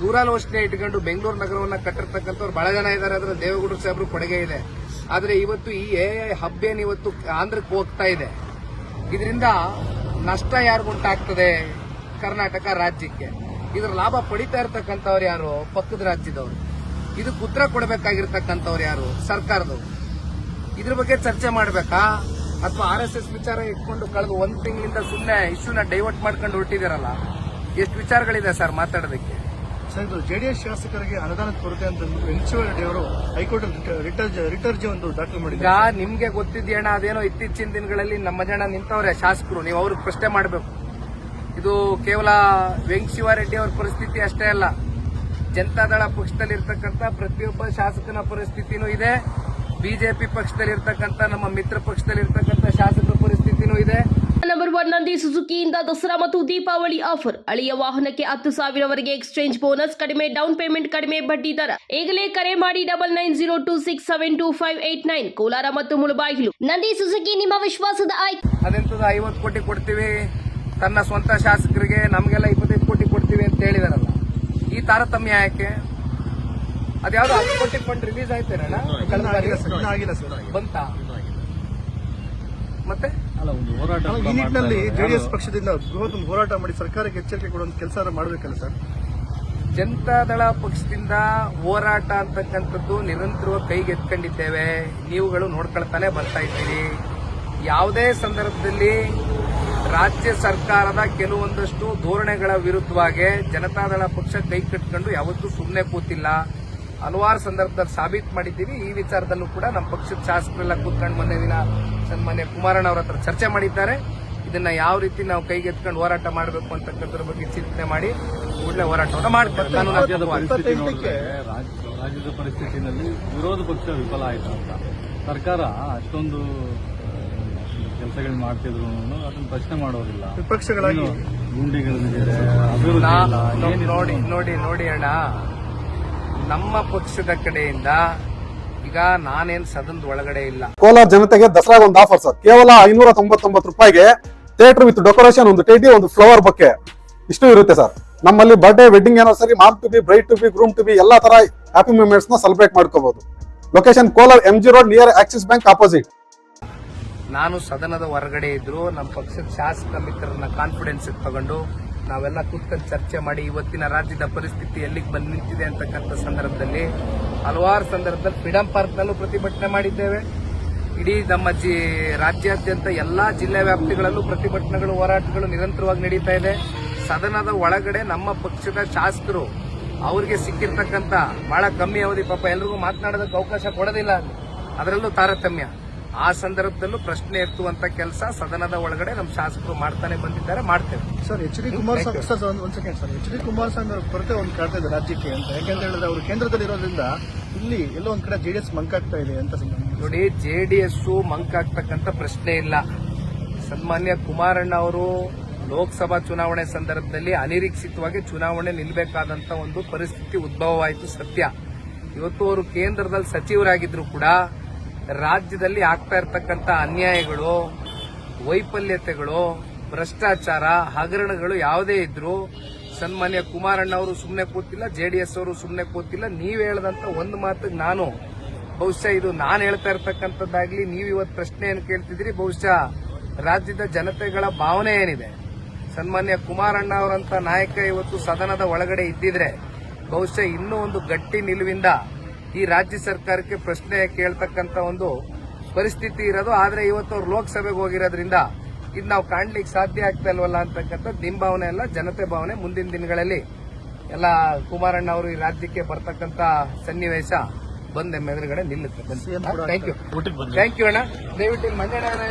ದೂರಾಲೋಚನೆ ಇಟ್ಕೊಂಡು ಬೆಂಗಳೂರು ನಗರವನ್ನ ಕಟ್ಟಿರ್ತಕ್ಕಂಥವ್ರು ಬಹಳ ಜನ ಇದ್ದಾರೆ ಅದರ ದೇವೇಗೌಡರು ಸಾಹೇಬರು ಕೊಡುಗೆ ಇದೆ. ಆದರೆ ಇವತ್ತು ಈ ಎ ಹಬ್ ಹಬ್ಬೇನು ಇವತ್ತು ಆಂಧ್ರಕ್ಕೆ ಹೋಗ್ತಾ ಇದೆ. ಇದರಿಂದ ನಷ್ಟ ಯಾರಿಗುಂಟಾಗ್ತದೆ ಕರ್ನಾಟಕ ರಾಜ್ಯಕ್ಕೆ. ಇದರ ಲಾಭ ಪಡಿತಾ ಇರ್ತಕ್ಕಂಥವ್ರು ಯಾರು? ಪಕ್ಕದ ರಾಜ್ಯದವರು. ಇದಕ್ಕೆ ಉತ್ತರ ಕೊಡಬೇಕಾಗಿರ್ತಕ್ಕಂಥವ್ರು ಯಾರು? ಸರ್ಕಾರದವರು. ಇದ್ರ ಬಗ್ಗೆ ಚರ್ಚೆ ಮಾಡಬೇಕಾ? ಅಥವಾ ಆರ್ ಎಸ್ ಎಸ್ ವಿಚಾರ ಇಟ್ಕೊಂಡು ಕಳೆದ ಒಂದು ತಿಂಗಳಿಂದ ಸುಮ್ಮನೆ ಇಶ್ಯೂನ ಡೈವರ್ಟ್ ಮಾಡ್ಕೊಂಡು ಹೊರಟಿದ್ದೀರಲ್ಲ ಎಷ್ಟು ವಿಚಾರಗಳಿದೆ ಸರ್ ಮಾತಾಡೋದಕ್ಕೆ? ಸರ್ ಜೆಡಿಎಸ್ ಶಾಸಕರಿಗೆ ಅನುದಾನದ ಕೊರತೆ ಅಂತ ವೆಂಕಟೇಶ್ವರ ರೆಡ್ಡಿ ಅವರು ಹೈಕೋರ್ಟ್ ರಿಟರ್ಜಿ ಒಂದು ದಾಖಲು ಮಾಡಿದ್ದಾರೆ. ನಿಮ್ಗೆ ಗೊತ್ತಿದ್ಯಣ ಅದೇನೋ ಇತ್ತೀಚಿನ ದಿನಗಳಲ್ಲಿ ನಮ್ಮ ಜನ ನಿಂತವ್ರೆ ಶಾಸಕರು, ನೀವು ಅವ್ರಿಗೆ ಪ್ರಶ್ನೆ ಮಾಡಬೇಕು. ಇದು ಕೇವಲ ವೆಂಕಶಿವಾರೆಡ್ಡಿ ಅವ್ರ ಪರಿಸ್ಥಿತಿ ಅಷ್ಟೇ ಅಲ್ಲ. ಜನತಾದಳ ಪಕ್ಷದಲ್ಲಿ ಇರ್ತಕ್ಕಂಥ ಪ್ರತಿಯೊಬ್ಬ ಶಾಸಕನ ಪರಿಸ್ಥಿತಿನೂ ಇದೆ. ಬಿಜೆಪಿ ಪಕ್ಷದಲ್ಲಿ ಇರ್ತಕ್ಕಂಥ ನಮ್ಮ ಮಿತ್ರ ಪಕ್ಷದಲ್ಲಿ ಪರಿಸ್ಥಿತಿನೂ ಇದೆ ನಂದಿ ಸುಜುಕಿಯಿಂದ ದಸರಾ ಮತ್ತು ದೀಪಾವಳಿ ಆಫರ್. ಅಳಿಯ ವಾಹನಕ್ಕೆ ಹತ್ತು ಸಾವಿರವರೆಗೆ ಎಕ್ಸ್ಚೇಂಜ್ ಬೋನಸ್ ಕಡಿಮೆ ಡೌನ್ ಪೇಮೆಂಟ್ ಕಡಿಮೆ ಬಡ್ಡಿ ದರ. ಈಗಲೇ ಕರೆ ಮಾಡಿ double nine zero two six seven two five eight nine Kolar ಮತ್ತು ಮುಳಬಾಗಿಲು. ನಂದಿ ಸುಜುಕಿ ನಿಮ್ಮ ವಿಶ್ವಾಸದ ಆಯ್ಕೆ ಅದೆಂತದ ಐವತ್ತು ಕೋಟಿ ಕೊಡ್ತೀವಿ? ತನ್ನ ಸ್ವಂತ ಶಾಸಕರಿಗೆ ನಮಗೆಲ್ಲ ಇಪ್ಪತ್ತೈದು ಕೋಟಿ ಕೊಡ್ತೀವಿ ಅಂತ ಹೇಳಿದಾರಲ್ಲ. ಈ ತಾರತಮ್ಯ ಯಾಕೆ? ಅದ್ಯಾವ್ದು ಹತ್ತು ಕೋಟಿ ಫಂಡ್ ರಿಲೀಸ್ ಸರ್ ಬಂತ? ಮತ್ತೆ? ಅಲ್ಲ ಒಂದು ಹೋರಾಟ ಅಲ್ಲ, ಈ ನಿಟ್ಟಿನಲ್ಲಿ ಜೆಡಿಎಸ್ ಪಕ್ಷದಿಂದ ಬೃಹತ್ ಹೋರಾಟ ಮಾಡಿ ಸರ್ಕಾರಕ್ಕೆ ಎಚ್ಚರಿಕೆ ಕೊಡುವಂತ ಕೆಲಸ ಮಾಡಬೇಕಲ್ಲ ಸರ್? ಜನತಾದಳ ಪಕ್ಷದಿಂದ ಹೋರಾಟ ಅಂತಕ್ಕಂಥದ್ದು ನಿರಂತರವಾಗಿ ಕೈಗೆತ್ಕೊಂಡಿದ್ದೇವೆ ನೀವುಗಳು ನೋಡ್ಕೊಳ್ತಾನೆ ಬರ್ತಾ ಇದ್ದೀರಿ. ಯಾವುದೇ ಸಂದರ್ಭದಲ್ಲಿ ರಾಜ್ಯ ಸರ್ಕಾರದ ಕೆಲವೊಂದಷ್ಟು ಧೋರಣೆಗಳ ವಿರುದ್ಧವಾಗಿ ಜನತಾದಳ ಪಕ್ಷ ಕೈ ಕಟ್ಕೊಂಡು ಯಾವತ್ತೂ ಸುಮ್ಮನೆ ಕೂತಿಲ್ಲ. ಹಲವಾರು ಸಂದರ್ಭದಲ್ಲಿ ಸಾಬೀತು ಮಾಡಿದ್ದೀವಿ. ಈ ವಿಚಾರದಲ್ಲೂ ಕೂಡ ನಮ್ಮ ಪಕ್ಷದ ಶಾಸಕರೆಲ್ಲ ಕೂತ್ಕೊಂಡು ಮೊನ್ನೆ ದಿನ ಸನ್ಮಾನ್ಯ ಕುಮಾರಣ್ಣ ಅವರ ಹತ್ರ ಚರ್ಚೆ ಮಾಡಿದ್ದಾರೆ. ಇದನ್ನ ಯಾವ ರೀತಿ ನಾವು ಕೈಗೆತ್ಕೊಂಡು ಹೋರಾಟ ಮಾಡಬೇಕು ಅಂತಕ್ಕಂಥದ್ರ ಬಗ್ಗೆ ಚಿಂತನೆ ಮಾಡಿ ಕೂಡಲೇ ಹೋರಾಟವನ್ನು ಮಾಡ್ತಾರೆ ರಾಜ್ಯದ ಪರಿಸ್ಥಿತಿನಲ್ಲಿ ವಿರೋಧ ಪಕ್ಷ ವಿಫಲ ಆಯಿತು ಅಂತ. ಸರ್ಕಾರ ಅಷ್ಟೊಂದು ಕೆಲಸಗಳು ಮಾಡ್ತಿದ್ರು ಅದನ್ನ ಪ್ರಶ್ನೆ ಮಾಡೋದಿಲ್ಲ ವಿಪಕ್ಷಗಳಾಗಿ ಗುಂಡಿಗಳ ಗುಂಡಿಗಳಿದೆ. ನೋಡಿ ನೋಡಿ ನೋಡಿ ಅಣ್ಣ. ನಮ್ಮ ಪಕ್ಷದ ಕಡೆಯಿಂದ ಈಗ ನಾನೇನ್ ಸದನದ ಒಳಗಡೆ ಇಲ್ಲ. ಕೋಲಾರ ಜನತೆಗೆ ದಸರಾಗ ಒಂದು ಆಫರ್ ಸರ್. ಕೇವಲ ಐನೂರ ತೊಂಬತ್ತೊಂಬತ್ತು ರೂಪಾಯಿಗೆ ಥಿಯೇಟರ್ ವಿತ್ ಡೆಕೋರೇಷನ್ ಒಂದು ಟೇಟಿ ಒಂದು ಫ್ಲವರ್ ಬೊಕ್ಕೆ ಇಷ್ಟು ಇರುತ್ತೆ ಸರ್. ನಮ್ಮಲ್ಲಿ ಬರ್ಡೇ ವೆಡ್ಡಿಂಗ್ ಏನೋ ಸರಿ mom to be bride to be groom to be ಎಲ್ಲಾ ತರ ಹ್ಯಾಪಿ ಮೂಮೆಂಟ್ಸ್ನ ಸೆಲೆಬ್ರೇಟ್ ಮಾಡ್ಕೋಬಹುದು location Kolar M G road near Axis bank opposite ನಾನು ಸದನದ ಹೊರಗಡೆ ಇದ್ರು ನಮ್ಮ ಪಕ್ಷದ ಶಾಸಕ ಮಿತ್ರರನ್ನ ಕಾನ್ಫಿಡೆನ್ಸ್ ತಗೊಂಡು ನಾವೆಲ್ಲ ಕೂತ್ಕೊಂಡು ಚರ್ಚೆ ಮಾಡಿ ಇವತ್ತಿನ ರಾಜ್ಯದ ಪರಿಸ್ಥಿತಿ ಎಲ್ಲಿಗೆ ಬಂದು ನಿಂತಿದೆ ಅಂತಕ್ಕಂಥ ಸಂದರ್ಭದಲ್ಲಿ ಹಲವಾರು ಸಂದರ್ಭದಲ್ಲಿ ಫ್ರೀಡಂ ಪಾರ್ಕ್ನಲ್ಲೂ ಪ್ರತಿಭಟನೆ ಮಾಡಿದ್ದೇವೆ. ಇಡೀ ನಮ್ಮ ಜಿ ರಾಜ್ಯಾದ್ಯಂತ ಎಲ್ಲಾ ಜಿಲ್ಲೆ ವ್ಯಾಪ್ತಿಗಳಲ್ಲೂ ಪ್ರತಿಭಟನೆಗಳು, ಹೋರಾಟಗಳು ನಿರಂತರವಾಗಿ ನಡೀತಾ ಇದೆ. ಸದನದ ಒಳಗಡೆ ನಮ್ಮ ಪಕ್ಷದ ಶಾಸಕರು ಅವರಿಗೆ ಸಿಕ್ಕಿರ್ತಕ್ಕಂಥ ಬಹಳ ಕಮ್ಮಿ ಅವಧಿ, ಪಾಪ ಎಲ್ರಿಗೂ ಮಾತನಾಡೋದಕ್ಕೆ ಅವಕಾಶ ಕೊಡೋದಿಲ್ಲ. ಅದರಲ್ಲೂ ತಾರತಮ್ಯ. ಆ ಸಂದರ್ಭದಲ್ಲೂ ಪ್ರಶ್ನೆ ಎತ್ತುವಂತ ಕೆಲಸ ಸದನದ ಒಳಗಡೆ ನಮ್ಮ ಶಾಸಕರು ಮಾಡ್ತಾನೆ ಬಂದಿದ್ದಾರೆ ಮಾಡ್ತೇವೆ. Sir H D Kumaraswamy sir ಒಂದು ಒಂದು second sir. H D Kumaraswamy ಅವ್ರ ಕೊರತೆ ಒಂದು ಕಾಡ್ತಾ ಇದೆ ರಾಜ್ಯಕ್ಕೆ ಅಂತ. ಯಾಕಂತ ಹೇಳಿದ್ರೆ ಅವರು ಕೇಂದ್ರದಲ್ಲಿ ಇರೋದ್ರಿಂದ ಇಲ್ಲಿ ಎಲ್ಲೋ ಒಂದ್ ಕಡೆ ಜೆಡಿಎಸ್ ಮಂಕಾಗ್ತಾ ಇದೆ ಅಂತ ನೋಡಿ ಜೆಡಿಎಸ್ ಮಂಕಾಗ್ತಕ್ಕಂತ ಪ್ರಶ್ನೆ ಇಲ್ಲ. ಸನ್ಮಾನ್ಯ ಕುಮಾರಣ್ಣ ಅವರು ಲೋಕಸಭಾ ಚುನಾವಣೆ ಸಂದರ್ಭದಲ್ಲಿ ಅನಿರೀಕ್ಷಿತವಾಗಿ ಚುನಾವಣೆ ನಿಲ್ಲಬೇಕಾದಂತ ಒಂದು ಪರಿಸ್ಥಿತಿ ಉದ್ಭವವಾಯಿತು ಸತ್ಯ. ಇವತ್ತು ಅವರು ಕೇಂದ್ರದಲ್ಲಿ ಸಚಿವರಾಗಿದ್ರು ಕೂಡ ರಾಜ್ಯದಲ್ಲಿ ಆಗ್ತಾ ಇರತಕ್ಕಂತ ಅನ್ಯಾಯಗಳು, ವೈಫಲ್ಯತೆಗಳು, ಭ್ರಷ್ಟಾಚಾರ, ಹಗರಣಗಳು ಯಾವುದೇ ಇದ್ರು ಸನ್ಮಾನ್ಯ ಕುಮಾರಣ್ಣ ಅವರು ಸುಮ್ಮನೆ ಕೂತಿಲ್ಲ ಜೆಡಿಎಸ್ ಅವರು ಸುಮ್ಮನೆ ಕೂತಿಲ್ಲ. ನೀವು ಹೇಳದಂತ ಒಂದು ಮಾತಿಗೆ ನಾನು, ಬಹುಶಃ ಇದು ನಾನು ಹೇಳ್ತಾ ಇರತಕ್ಕಂಥದ್ದಾಗ್ಲಿ ನೀವು ಇವತ್ತು ಪ್ರಶ್ನೆಯನ್ನು ಕೇಳ್ತಿದ್ರಿ ಬಹುಶಃ ರಾಜ್ಯದ ಜನತೆಗಳ ಭಾವನೆ ಏನಿದೆ? ಸನ್ಮಾನ್ಯ ಕುಮಾರಣ್ಣ ಅವರಂತ ನಾಯಕ ಇವತ್ತು ಸದನದ ಒಳಗಡೆ ಇದ್ದಿದ್ರೆ ಬಹುಶಃ ಇನ್ನೂ ಒಂದು ಗಟ್ಟಿ ನಿಲುವಿಂದ ಈ ರಾಜ್ಯ ಸರ್ಕಾರಕ್ಕೆ ಪ್ರಶ್ನೆ ಕೇಳ್ತಕ್ಕಂತ ಒಂದು ಪರಿಸ್ಥಿತಿ ಇರೋದು. ಆದ್ರೆ ಇವತ್ತು ಅವ್ರು ಲೋಕಸಭೆಗೆ ಹೋಗಿರೋದ್ರಿಂದ ಇದು ನಾವು ಕಾಣ್ಲಿಕ್ಕೆ ಸಾಧ್ಯ ಆಗ್ತಾ ಇಲ್ವಲ್ಲ ಅಂತಕ್ಕಂಥ ನಿಮ್ಮ ಭಾವನೆ ಅಲ್ಲ ಜನತೆ ಭಾವನೆ. ಮುಂದಿನ ದಿನಗಳಲ್ಲಿ ಎಲ್ಲ ಕುಮಾರಣ್ಣ ಅವರು ಈ ರಾಜ್ಯಕ್ಕೆ ಬರ್ತಕ್ಕಂತ ಸನ್ನಿವೇಶ ಬಂದ ಎದುರುಗಡೆ ನಿಲ್ಲುತ್ತೆ. ಥ್ಯಾಂಕ್ ಯು ಥ್ಯಾಂಕ್ ಯು ಅಣ್ಣ. ದಯವಿಟ್ಟು ಮಂಡ್ಯ ಮಂಜಣ್ಣ